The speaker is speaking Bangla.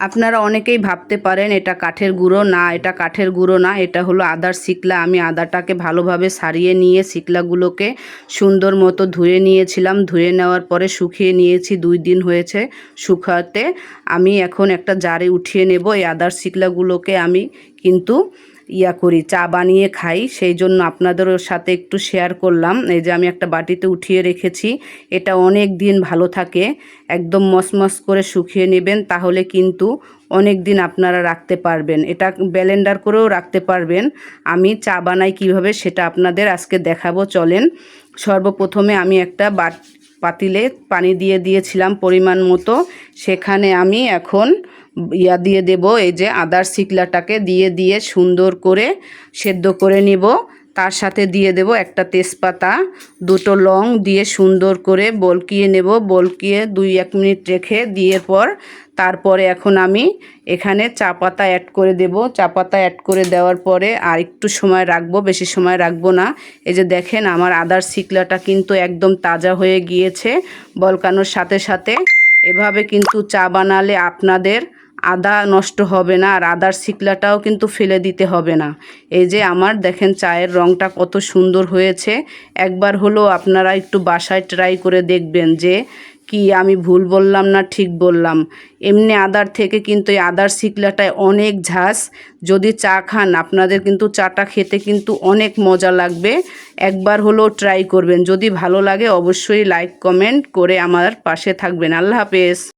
আপনারা অনেকেই ভাবতে পারেন, এটা কাঠের গুঁড়ো, না, এটা কাঠের গুঁড়ো না, এটা হলো আদার শিকলা। আমি আদাটাকে ভালোভাবে সারিয়ে নিয়ে শিকলাগুলোকে সুন্দর মতো ধুয়ে নিয়েছিলাম। ধুয়ে নেওয়ার পরে শুকিয়ে নিয়েছি, দুই দিন হয়েছে শুকাতে। আমি এখন একটা জারে উঠিয়ে নেব, এই আদার শিকলাগুলোকে আমি কিন্তু ইয়া করি, চা বানিয়ে খাই। সেই জন্য আপনাদেরও সাথে একটু শেয়ার করলাম। এই যে আমি একটা বাটিতে উঠিয়ে রেখেছি। এটা অনেক দিন ভালো থাকে। একদম মসমস করে শুকিয়ে নেবেন, তাহলে কিন্তু অনেক দিন আপনারা রাখতে পারবেন। এটা ব্যালেন্ডার করেও রাখতে পারবেন। আমি চা বানাই কীভাবে সেটা আপনাদের আজকে দেখাবো। চলেন, সর্বপ্রথমে আমি একটা বাট, পাতিলে পানি দিয়ে দিয়েছিলাম পরিমাণ মতো। সেখানে আমি এখন ইয়া দিয়ে দেব, এই যে আদার শিকলাটাকে দিয়ে দিয়ে সুন্দর করে সেদ্ধ করে নিব। তার সাথে দিয়ে দেব একটা তেজপাতা, দুটো লং দিয়ে সুন্দর করে বলকিয়ে নেব। বলকিয়ে দুই এক মিনিট রেখে দিয়ে পর তারপরে এখন আমি এখানে চা পাতা অ্যাড করে দেব। চা পাতা অ্যাড করে দেওয়ার পরে আর একটু সময় রাখব, বেশি সময় রাখব না। এই যে দেখেন আমার আদার শিকলাটা কিন্তু একদম তাজা হয়ে গিয়েছে, বলকানোর সাথে সাথে। এভাবে কিন্তু চা বানালে আপনাদের আদা নষ্ট হবে না আর আদার শিকলাটাও কিন্তু ফেলে দিতে হবে না। এই যে আমার, দেখেন চায়ের রঙটা কত সুন্দর হয়েছে। একবার হলো আপনারা একটু বাসায় ট্রাই করে দেখবেন যে কি আমি ভুল বললাম না ঠিক বললাম। এমনি আদার থেকে কিন্তু এই আদার শিকলাটায় অনেক ঝাঁস যদি চা খান, আপনাদের কিন্তু চাটা খেতে কিন্তু অনেক মজা লাগবে। একবার হলেও ট্রাই করবেন। যদি ভালো লাগে অবশ্যই লাইক কমেন্ট করে আমার পাশে থাকবেন। আল্লাহ হাফেজ।